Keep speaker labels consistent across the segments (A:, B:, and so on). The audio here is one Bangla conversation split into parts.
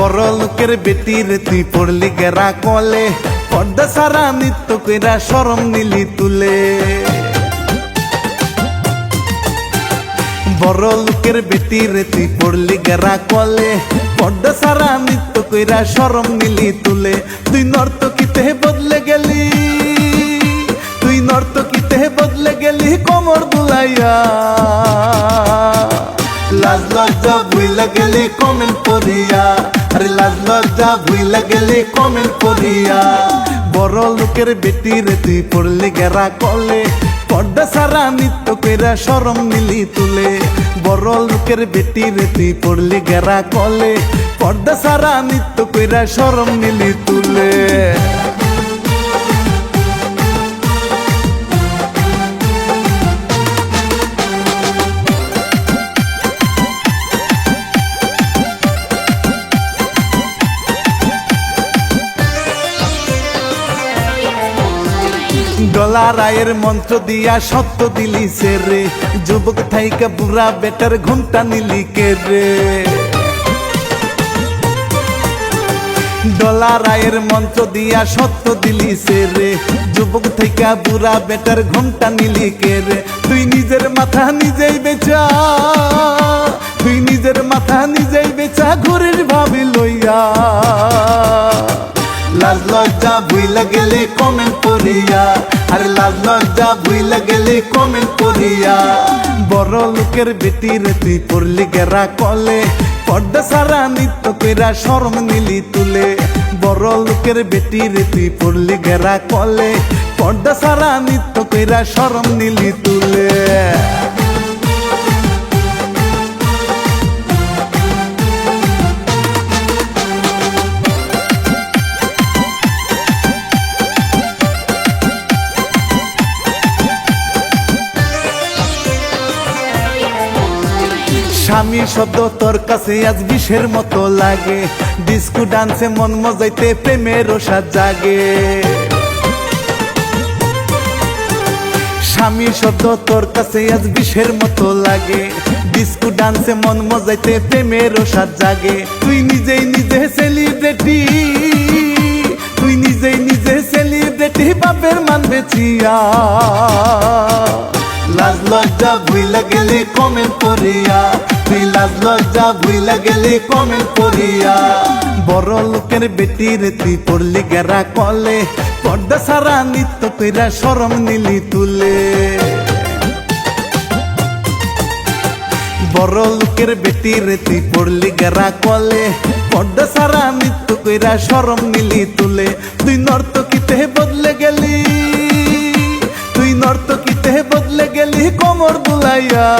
A: বড় লোকের বেটির তুই পড়লি গেরা কলে, পর্দা সারা নিত্য কইরা সরম নিলি তুলে। বড় লোকের বেটির তুই পড়লি গেরা কলে, পর্দা সারা নিত্য কইরা সরম নিলি তুলে। তুই নর্তকিতে বদলে গেলি, তুই নর্তকিতে বদলে গেলি কোমর দুলাইয়া। লাজ লজ্জা ভুইলা গেলি কমেন্ট করিয়া আরে লাজ লজ্জা ভুইলা গেলে কমেন্ট করিয়া। বড় লোকের বেটি রে তুই পড়লে গেরা কলে। পর্দা সারা নিত্য কেরা সরম মিলি তুলে। বড় লোকের বেটি রে তুই পড়লে গেরা কলে। পর্দা সারা নিত্য কেরা সরম মিলি তুলে। ডলার আয়ের মন্ত্র দিয়া সত্য দিলি সে রে। যুবক থাইকা বুড়া বেটার ঘুমটা নিলি কে রে? ডলার আয়ের মন্ত্র দিয়া সত্য দিলি সে রে। যুবক থাইকা বুড়া বেটার ঘুমটা নিলি কে রে? তুই নিজের মাথা নিজেই বেচা। তুই নিজের মাথা নিজেই বেচা ঘুরির ভাবি লইয়া। লাজ লজ্জা ভুইলা গেলে কমেন্ট করিয়া। আরে লাজ লজ্জা ভুইলা গেলে কমেন্ট করিয়া। বড় লোকের বেটি রে, তুই পড়লি গেরা কলে। পর্দা সারা নিত্য পেরা শরম নিলি তুলে। বড় লোকের বেটি রে, তুই পড়লি গেরা কলে। পর্দা সারা নিত্য পেরা শরম নিলি তুলে। স্বামী শব্দ তোর কাছে আজ বিষের মতো লাগে। ডিস্কো ডান্সে মন মজাইতে প্রেমের ওষাদ জাগে। স্বামী শব্দ তোর কাছে আজ বিষের মতো লাগে। ডিস্কো ডান্সে মন মজাইতে প্রেমের ওষাদ জাগে। তুই নিজেই নিজে সেলিব্রিটি। তুই নিজেই নিজে সেলিব্রিটি, বাপের মান বেচিয়া। লাজ লজ্জা ভুইলা গেলে কমেন্ট করিয়া তুই লাজ লজ্জা ভুইলা গেলে কমেন্ট করিয়া বড় লোকের বেটি তুই পড়লি গেরা কলে পর্দা সারা নিত্য কইরা সরম নিলি তুলে বড় লোকের বেটি রে তুই পড়লি গেরা কলে পর্দা সারা নিত্য কইরা সরম নিলি তুলে তুই নর্তকিতে বদলে গেলি দুলাইয়া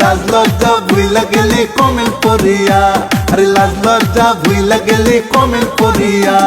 A: লাজ লজ্জা ভুইলা গেলি কমেন্ট করিয়া। আরে লাজ লজ্জা ভুইলা গেলি কমেন্ট করিয়া।